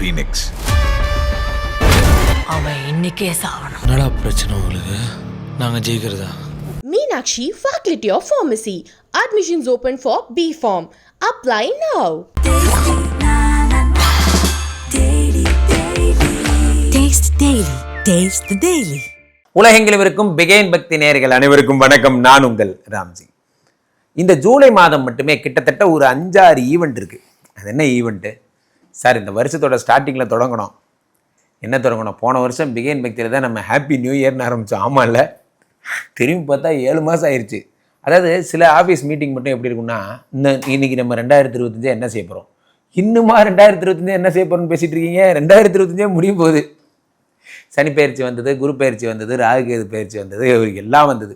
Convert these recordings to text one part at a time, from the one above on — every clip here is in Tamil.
ஃபீனிக்ஸ் அவன் இன்னைக்கே சாவணும் என்னடா பிரச்சனை உங்களுக்கு நாங்கள் ஜெயிக்கிறதா of Pharmacy. Admissions open for B Form. Apply now. Taste Daily. Taste the Daily. உலகெங்கிலும் இருக்கும் பிகேன் பக்தி நேயர்கள் அனைவருக்கும் வணக்கம் நான் உங்கள் ராம்ஜி இந்த ஜூலை மாதம் மட்டுமே கிட்டத்தட்ட ஒரு அஞ்சாறு ஈவெண்ட் இருக்குது அது என்ன ஈவெண்ட்டு சார் இந்த வருஷத்தோட ஸ்டார்டிங்கில் தொடங்கணும். என்ன தொடங்கணும்? போன வருஷம் பிகேன் பக்தியில் தான் நம்ம ஹாப்பி நியூ இயர்னு ஆரம்பித்தோம் ஆமாம் இல்லை திரும்பி பார்த்தா ஏழு மாதம் ஆயிடுச்சு அதாவது சில ஆஃபீஸ் மீட்டிங் மட்டும் எப்படி இருக்கும்னா இந்த இன்னைக்கு நம்ம ரெண்டாயிரத்தி இருபத்தஞ்சு என்ன செய்ய போகிறோம் இன்னுமா ரெண்டாயிரத்தி இருபத்தஞ்சு என்ன செய்ய போகிறோம்னு பேசிகிட்டு இருக்கீங்க? ரெண்டாயிரத்தி இருபத்தஞ்சே முடியும் போகுது. சனி பயிற்சி வந்தது குரு பயிற்சி வந்தது ராகுகேது பயிற்சி வந்தது எல்லாம் வந்தது.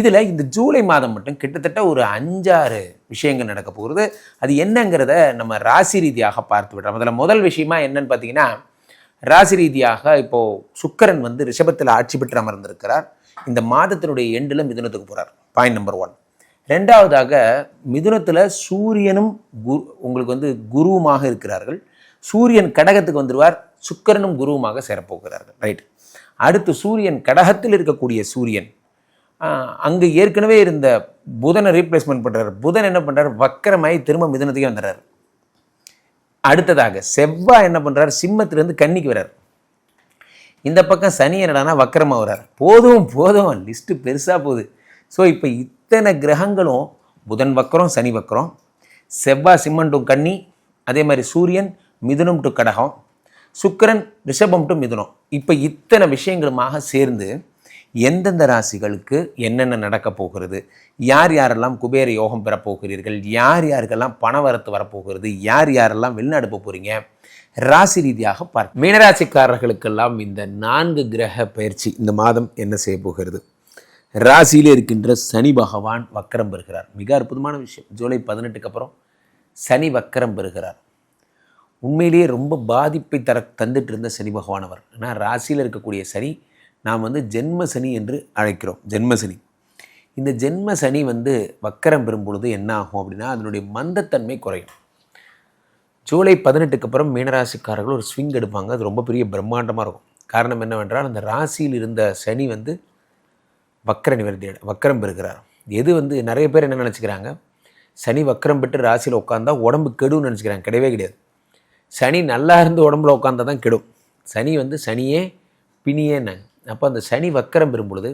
இதில் இந்த ஜூலை மாதம் மட்டும் கிட்டத்தட்ட ஒரு அஞ்சாறு விஷயங்கள் நடக்க போகிறது அது என்னங்கிறத நம்ம ராசி ரீதியாக பார்த்து விடுறோம். அதில் முதல் விஷயமா என்னன்னு பார்த்தீங்கன்னா ராசி ரீதியாக இப்போது சுக்கரன் வந்து ரிஷபத்தில் ஆட்சி பெற்று அமர்ந்திருக்கிறார். இந்த மாதத்தினுடைய எண்டில் மிதுனத்துக்கு போகிறார் பாயிண்ட் நம்பர் ஒன் ரெண்டாவதாக மிதுனத்தில் சூரியனும் குரு உங்களுக்கு வந்து குருவுமாக இருக்கிறார்கள். சூரியன் கடகத்துக்கு வந்துடுவார் சுக்கரனும் குருவுமாக சேரப்போகிறார்கள். ரைட் அடுத்து சூரியன் கடகத்தில் இருக்கக்கூடிய சூரியன் அங்கு ஏற்கனவே இருந்த புதனை ரீப்ளேஸ்மெண்ட் பண்ணுறாரு புதன் என்ன பண்ணுறாரு வக்கரமாயி திரும்ப மிதனத்துக்கே வந்துடுறாரு. அடுத்ததாக செவ்வாய் என்ன பண்ணுறாரு சிம்மத்திலேருந்து கன்னிக்கு வர்றார். இந்த பக்கம் சனி என்னடானா வக்கரமாக வர்றார். போதும் போதும். லிஸ்ட்டு பெருசாக போகுது. ஸோ இப்போ இத்தனை கிரகங்களும் புதன் வக்கரம் சனி வக்கரம். செவ்வாய் சிம்மன் டு கன்னி அதே மாதிரி சூரியன் மிதுனம் டு கடகம். சுக்கிரன் ரிஷபம் டு மிதுனம். இப்போ இத்தனை விஷயங்களுமாக சேர்ந்து எந்தெந்த ராசிகளுக்கு என்னென்ன நடக்க போகிறது? யார் யாரெல்லாம் குபேர யோகம் பெறப்போகிறீர்கள் யார் யாருக்கெல்லாம் பண வரத்து வரப்போகிறது யார் யாரெல்லாம் வெளிநாடு போக போகிறீங்க ராசி ரீதியாக பார்க்க. மீனராசிக்காரர்களுக்கெல்லாம் இந்த நான்கு கிரக பயிற்சி இந்த மாதம் என்ன செய்ய போகிறது? ராசியில் இருக்கின்ற சனி பகவான் வக்கரம் பெறுகிறார். மிக அற்புதமான விஷயம். ஜூலை பதினெட்டுக்கு அப்புறம் சனி வக்கரம் பெறுகிறார். உண்மையிலேயே ரொம்ப பாதிப்பை தர தந்துட்டு இருந்த சனி பகவான் அவர். ஆனால் ராசியில் இருக்கக்கூடிய சனி நாம் வந்து ஜென்ம சனி என்று அழைக்கிறோம். ஜென்ம சனி இந்த ஜென்ம சனி வந்து வக்கரம் பெறும் பொழுது என்ன ஆகும் அப்படின்னா அதனுடைய மந்தத்தன்மை குறையும். ஜூலை பதினெட்டுக்கு அப்புறம் மீனராசிக்காரர்கள் ஒரு ஸ்விங் எடுப்பாங்க. அது ரொம்ப பெரிய பிரம்மாண்டமாக இருக்கும். காரணம் என்னவென்றால் அந்த ராசியில் இருந்த சனி வந்து வக்கர நிவர்த்தி வக்கரம் பெறுகிறார். எது வந்து நிறைய பேர் என்ன நினச்சிக்கிறாங்க? சனி வக்கரம் பெற்று ராசியில் உட்காந்தா உடம்பு கெடுன்னு நினச்சிக்கிறாங்க. கிடையவே கிடையாது. சனி நல்லா இருந்து உடம்புல உட்காந்தா தான் கெடும். சனி வந்து சனியே பிணியேன்னாங்க அப்போ அந்த சனி வக்கரம் பெறும் பொழுது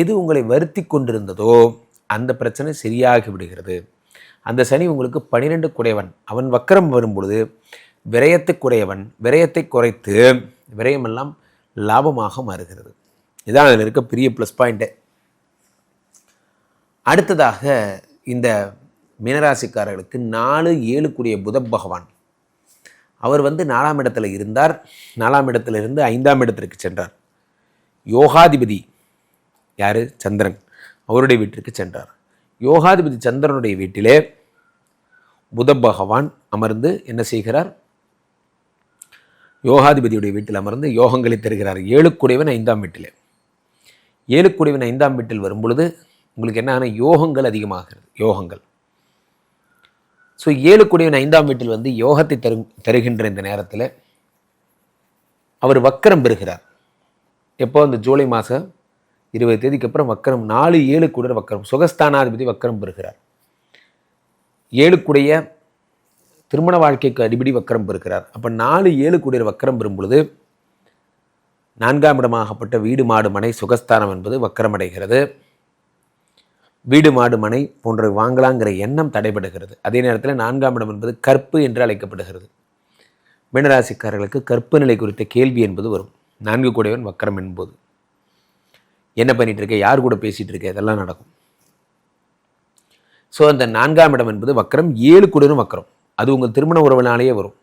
எது உங்களை வருத்தி கொண்டிருந்ததோ அந்த பிரச்சனை சரியாகி விடுகிறது. அந்த சனி உங்களுக்கு பனிரெண்டு குடையவன். அவன் வக்கரம் வரும்பொழுது விரயத்தை குறையவன் விரயத்தை குறைத்து விரயமெல்லாம் லாபமாக மாறுகிறது. இதான் அதில் இருக்க பெரிய ப்ளஸ் பாயிண்ட்டு அடுத்ததாக இந்த மீனராசிக்காரர்களுக்கு நாலு ஏழு கூடிய புத பகவான். அவர் வந்து நாலாம் இடத்துல இருந்தார். நாலாம் இடத்துல இருந்து ஐந்தாம் இடத்திற்கு சென்றார். யோகாதிபதி யார்? சந்திரன். அவருடைய வீட்டிற்கு சென்றார். யோகாதிபதி சந்திரனுடைய வீட்டிலே புத பகவான் அமர்ந்து என்ன செய்கிறார்? யோகாதிபதியுடைய வீட்டில் அமர்ந்து யோகங்களை தருகிறார். ஏழுக்குடையவன் ஐந்தாம் வீட்டிலே. ஏழுக்குடையவன் ஐந்தாம் வீட்டில் வரும் பொழுது உங்களுக்கு என்ன யோகங்கள் அதிகமாகிறது. யோகங்கள். ஸோ ஏழுக்குடையவன் ஐந்தாம் வீட்டில் வந்து யோகத்தை தரு தருகின்ற இந்த நேரத்தில் அவர் வக்கரம் பெறுகிறார். எப்போ? அந்த ஜூலை மாதம் இருபது தேதிக்கு அப்புறம் வக்கரம் நாலு ஏழு கூட வக்கரம். சுகஸ்தானாதிபதி வக்கரம் பெறுகிறார். ஏழுக்குடைய திருமண வாழ்க்கைக்கு அடிப்படி வக்கரம் பெறுகிறார். அப்போ நாலு ஏழு கூடிய வக்கரம் பெறும் பொழுது நான்காம் இடமாகப்பட்ட வீடு மாடு மனை சுகஸ்தானம் என்பது வக்கரமடைகிறது. வீடு மாடு மனை போன்ற வாங்கலாங்கிற எண்ணம் தடைபடுகிறது. அதே நேரத்தில் நான்காம் இடம் என்பது கற்பு என்று அழைக்கப்படுகிறது. மீனராசிக்காரர்களுக்கு கற்பு நிலை குறித்த கேள்வி என்பது வரும். நான்கு கூடையவன் வக்கரம் என்பது. என்ன பண்ணிகிட்டு இருக்க யார் கூட பேசிகிட்டு இருக்க இதெல்லாம் நடக்கும். ஸோ அந்த நான்காம் இடம் என்பது வக்கரம் ஏழு கூடையும் வக்கரம். அது உங்கள் திருமண உறவினாலேயே வரும்.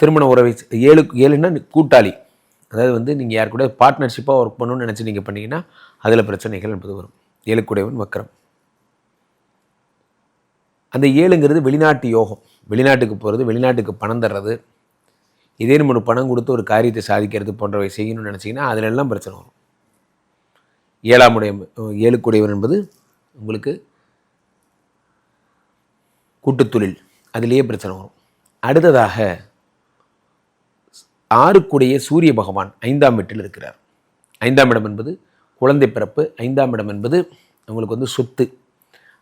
திருமண உறவை ஏழு ஏழுன்னா கூட்டாளி. அதாவது வந்து நீங்கள் யார் கூட பார்ட்னர்ஷிப்பாக ஒர்க் பண்ணணும்னு நினச்சி நீங்கள் பண்ணீங்கன்னா அதில் பிரச்சனைகள் என்பது வரும். ஏழுக்குடையவன் வக்கரம். அந்த ஏழுங்கிறது வெளிநாட்டு யோகம். வெளிநாட்டுக்கு போகிறது வெளிநாட்டுக்கு பணம் தர்றது இதே நம்ம பணம் கொடுத்து ஒரு காரியத்தை சாதிக்கிறது போன்றவை செய்யணும்னு நினச்சிங்கன்னா அதிலெல்லாம் பிரச்சனை வரும். ஏழாம் உடைய ஏழுக்குடையவன் என்பது உங்களுக்கு கூட்டுத்தொழில் அதிலேயே பிரச்சனை வரும். அடுத்ததாக ஆறுக்குடைய சூரிய பகவான் ஐந்தாம் வீட்டில் இருக்கிறார். ஐந்தாம் இடம் என்பது குழந்தை பிறப்பு ஐந்தாம் இடம் என்பது உங்களுக்கு வந்து சொத்து.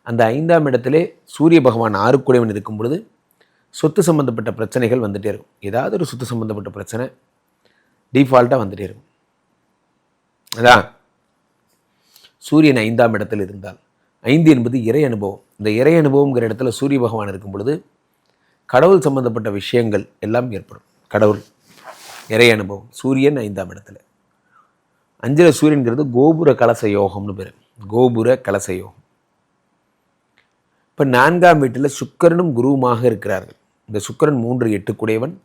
அந்த ஐந்தாம் இடத்திலே சூரிய பகவான் ஆறுக்குடையவன் இருக்கும் பொழுது சொத்து சம்மந்தப்பட்ட பிரச்சனைகள் வந்துகிட்டே இருக்கும். ஏதாவது ஒரு சொத்து சம்மந்தப்பட்ட பிரச்சனை டிஃபால்ட்டாக வந்துட்டே இருக்கும். அதான். சூரியன் ஐந்தாம் இடத்தில் இருந்தால் ஐந்து என்பது இறை அனுபவம். இந்த இறை அனுபவங்கிற இடத்துல சூரிய பகவான் இருக்கும் பொழுது கடவுள் சம்பந்தப்பட்ட விஷயங்கள் எல்லாம் ஏற்படும். கடவுள் இறை அனுபவம். சூரியன் ஐந்தாம் இடத்துல. அஞ்சல சூரியன்கிறது கோபுர கலச யோகம்னு பேர். கோபுர கலச யோகம். இப்போ நான்காம் வீட்டில் சுக்கரனும் குருவுமாக இருக்கிறார்கள். இந்த சுக்கிரன் மூன்று எட்டு குடையவன்.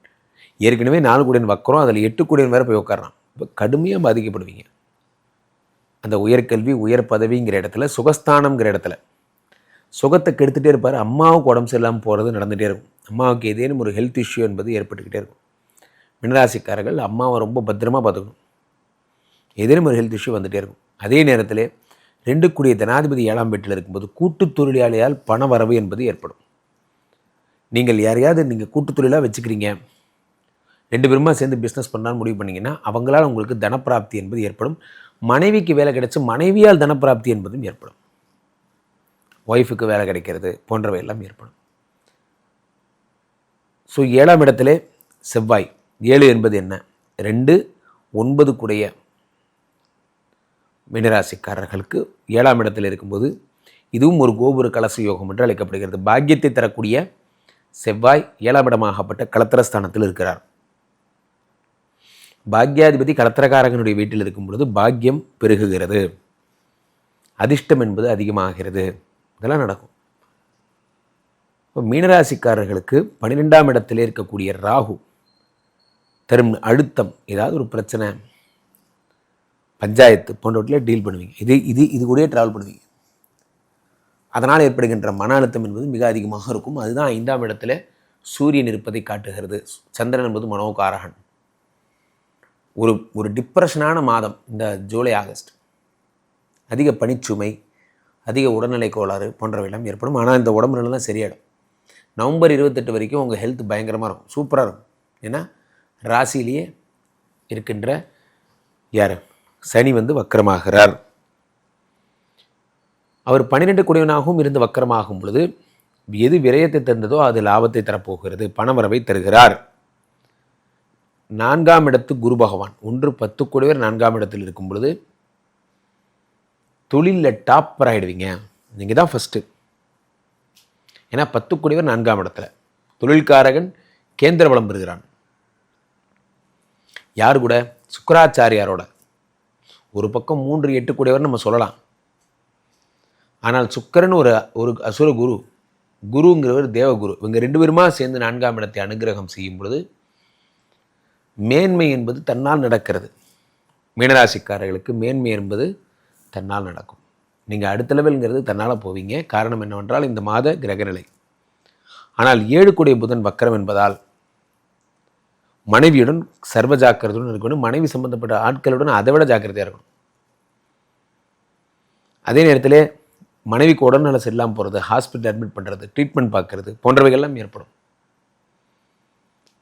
ஏற்கனவே நாலு கூடையன் வக்கரம் அதில் எட்டு கூடையன் வேறு போய் உட்காரான் இப்போ கடுமையாக பாதிக்கப்படுவீங்க. அந்த உயர்கல்வி உயர் பதவிங்கிற இடத்துல சுகஸ்தானம்ங்கிற இடத்துல. சுகத்தை கெடுத்துகிட்டே இருப்பார். அம்மாவுக்கு உடம்பு சரியில்லாமல் போகிறது நடந்துகிட்டே இருக்கும். அம்மாவுக்கு ஏதேனும் ஒரு ஹெல்த் இஷ்யூ என்பது ஏற்பட்டுக்கிட்டே இருக்கும். மினராசிக்காரர்கள் அம்மாவை ரொம்ப பத்திரமா பார்த்துக்கணும். ஏதேனும் ஒரு ஹெல்த் இஷ்யூ வந்துகிட்டே இருக்கும். அதே நேரத்தில் ரெண்டு கூடிய ஜனாதிபதி ஏழாம் வீட்டில் இருக்கும்போது கூட்டுத் தொழிலாளியால் பண வரவு என்பது ஏற்படும். நீங்கள் யாரையாவது நீங்கள் கூட்டுத்தொழிலாக வச்சுக்கிறீங்க ரெண்டு பேருமா சேர்ந்து பிஸ்னஸ் பண்ணான்னு முடிவு பண்ணிங்கன்னா அவங்களால் உங்களுக்கு தனப்பிராப்தி என்பது ஏற்படும். மனைவிக்கு வேலை கிடைச்சி மனைவியால் தனப்பிராப்தி என்பதும் ஏற்படும். ஒய்ஃபுக்கு வேலை கிடைக்கிறது போன்றவை எல்லாம் ஏற்படும். ஸோ ஏழாம் இடத்திலே செவ்வாய். ஏழு என்பது என்ன? ரெண்டு ஒன்பது கூடைய மீனராசிக்காரர்களுக்கு ஏழாம் இடத்தில் இருக்கும்போது இதுவும் ஒரு கோபுர கலச யோகம் என்று அழைக்கப்படுகிறது. பாக்கியத்தை தரக்கூடிய செவ்வாய் ஏழாம் இடமாகப்பட்ட களத்திரஸ்தானத்தில் இருக்கிறார். பாக்யாதிபதி களத்திரக்காரகனுடைய வீட்டில் இருக்கும் பொழுது பாக்கியம் பெருகுகிறது. அதிர்ஷ்டம் என்பது அதிகமாகிறது. இதெல்லாம் நடக்கும். இப்போ மீனராசிக்காரர்களுக்கு பன்னிரெண்டாம் இடத்திலே இருக்கக்கூடிய ராகு தரும் அழுத்தம் ஏதாவது ஒரு பிரச்சனை பஞ்சாயத்து போன்றவற்றில் டீல் பண்ணுவீங்க. இது இது இது கூடயே ட்ராவல் பண்ணுவீங்க. அதனால் ஏற்படுகின்ற மன அழுத்தம் என்பது மிக அதிகமாக இருக்கும். அதுதான் ஐந்தாம் இடத்துல சூரியன் இருப்பதை காட்டுகிறது. சந்திரன் என்பது மனோகாரகன். ஒரு ஒரு டிப்ரெஷனான மாதம் இந்த ஜூலை ஆகஸ்ட். அதிக பனிச்சுமை அதிக உடல்நிலை கோளாறு போன்றவையெல்லாம் ஏற்படும். ஆனால் இந்த உடம்பு தான் சரியாயிடும். நவம்பர் இருபத்தெட்டு வரைக்கும் உங்கள் ஹெல்த் பயங்கரமாக இருக்கும். சூப்பராக இருக்கும். ஏன்னா ராசியிலேயே இருக்கின்ற யார்? சனி வந்து வக்கரமாகிறார். அவர் பன்னிரெண்டு குடியவனாகவும் இருந்து வக்கரமாகும் பொழுது எது விரயத்தை தந்ததோ அது லாபத்தை தரப்போகிறது பணவரவை தருகிறார். நான்காம் இடத்து குரு பகவான். ஒன்று பத்து குடிவர் நான்காம் இடத்தில் இருக்கும் பொழுது தொழிலில் டாப்பர் ஆகிடுவீங்க நீங்கள் தான் ஃபஸ்ட்டு ஏன்னா பத்து குடிவர் நான்காம் இடத்துல. தொழில்காரகன் கேந்திர பலம் பெறுகிறான். யார் கூட? சுக்கராச்சாரியாரோட. ஒரு பக்கம் மூன்று எட்டு கூடியவர் நம்ம சொல்லலாம். ஆனால் சுக்கரன் ஒரு ஒரு அசுர குரு குருங்கிறவர் தேவகுரு. இவங்க ரெண்டு பேருமா சேர்ந்து நான்காம் இடத்தை அனுகிரகம் செய்யும் பொழுது மேன்மை என்பது தன்னால் நடக்கிறது. மீனராசிக்காரர்களுக்கு மேன்மை என்பது தன்னால் நடக்கும். நீங்கள் அடுத்த லெவல்ங்கிறது தன்னால் போவீங்க. காரணம் என்னவென்றால் இந்த மாத கிரகநிலை. ஆனால் ஏழு கூடிய புதன் வக்கரம் என்பதால் மனைவியுடன் சர்வ ஜாக்கிரதையுடன் இருக்கணும். மனைவி சம்பந்தப்பட்ட ஆட்களுடன் அதை விட ஜாக்கிரதையாக இருக்கணும். அதே நேரத்தில் மனைவிக்கு உடல்நல சரியில்லாமல் போகிறது ஹாஸ்பிட்டல் அட்மிட் பண்ணுறது ட்ரீட்மெண்ட் பார்க்குறது போன்றவைகள்லாம் ஏற்படும்.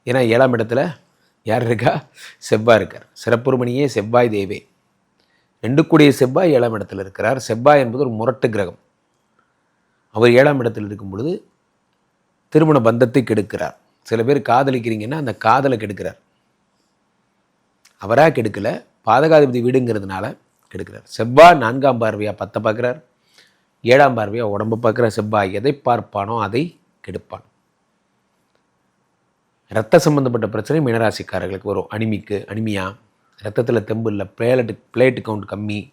ஏன்னா ஏழாம் இடத்துல யார் இருக்கா? செவ்வாய் இருக்கார். சிறப்புரிமணியே செவ்வாய் தேவே. ரெண்டு கூடிய செவ்வாய் ஏழாம் இடத்தில் இருக்கிறார். செவ்வாய் என்பது ஒரு முரட்டு கிரகம். அவர் ஏழாம் இடத்தில் இருக்கும் பொழுது திருமண பந்தத்தை கெடுக்கிறார். சில பேர் காதலிக்கிறீங்கன்னா அந்த காதலை கெடுக்கிறார். அவராக கெடுக்கல. பாதகாதிபதி வீடுங்கிறதுனால கெடுக்கிறார். செவ்வாய் நான்காம் பார்வையாக பத்தை பார்க்குறார் ஏழாம் பார்வையாக உடம்பு பார்க்குற செவ்வாய் எதை பார்ப்பானோ அதை கெடுப்பான். ரத்த சம்பந்தப்பட்ட பிரச்சனை மீனராசிக்காரர்களுக்கு வரும். அனிமிக்கு அனிமியா ரத்தத்தில் தெம்பு இல்லை பிளேலட்டு பிளேட்டு கவுண்ட் கம்மி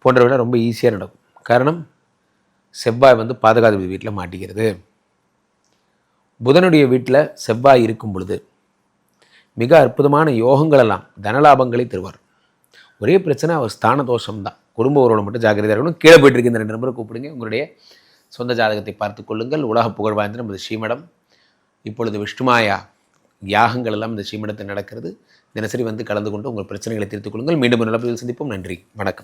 போன்றவை ரொம்ப ஈஸியாக நடக்கும். காரணம் செவ்வாய் வந்து பாதுகாப்பு வீட்டில் மாட்டிக்கிறது. புதனுடைய வீட்டில் செவ்வாய் இருக்கும் பொழுது மிக அற்புதமான யோகங்களெல்லாம் தனலாபங்களை தருவார். ஒரே பிரச்சனை அவர் ஸ்தான தோஷம்தான் குடும்ப உறவுல மட்டும் ஜாக்கிரதையாக இருக்கணும். கீழே போயிட்டு இருக்க இந்த ரெண்டு நம்பரை கூப்பிடுங்க. உங்களுடைய சொந்த ஜாதகத்தை பார்த்து கொள்ளுங்கள். உலக புகழ் வாய்ந்த நமது ஸ்ரீமடம். இப்பொழுது விஷ்ணுமாயா யாகங்கள் எல்லாம் இந்த ஸ்ரீமடத்தில் நடக்கிறது. தினசரி வந்து கலந்து கொண்டு உங்கள் பிரச்சனைகளை தீர்த்துக் கொள்ளுங்கள். மீண்டும் நல்ல பதிவில் சந்திப்போம். நன்றி. வணக்கம்.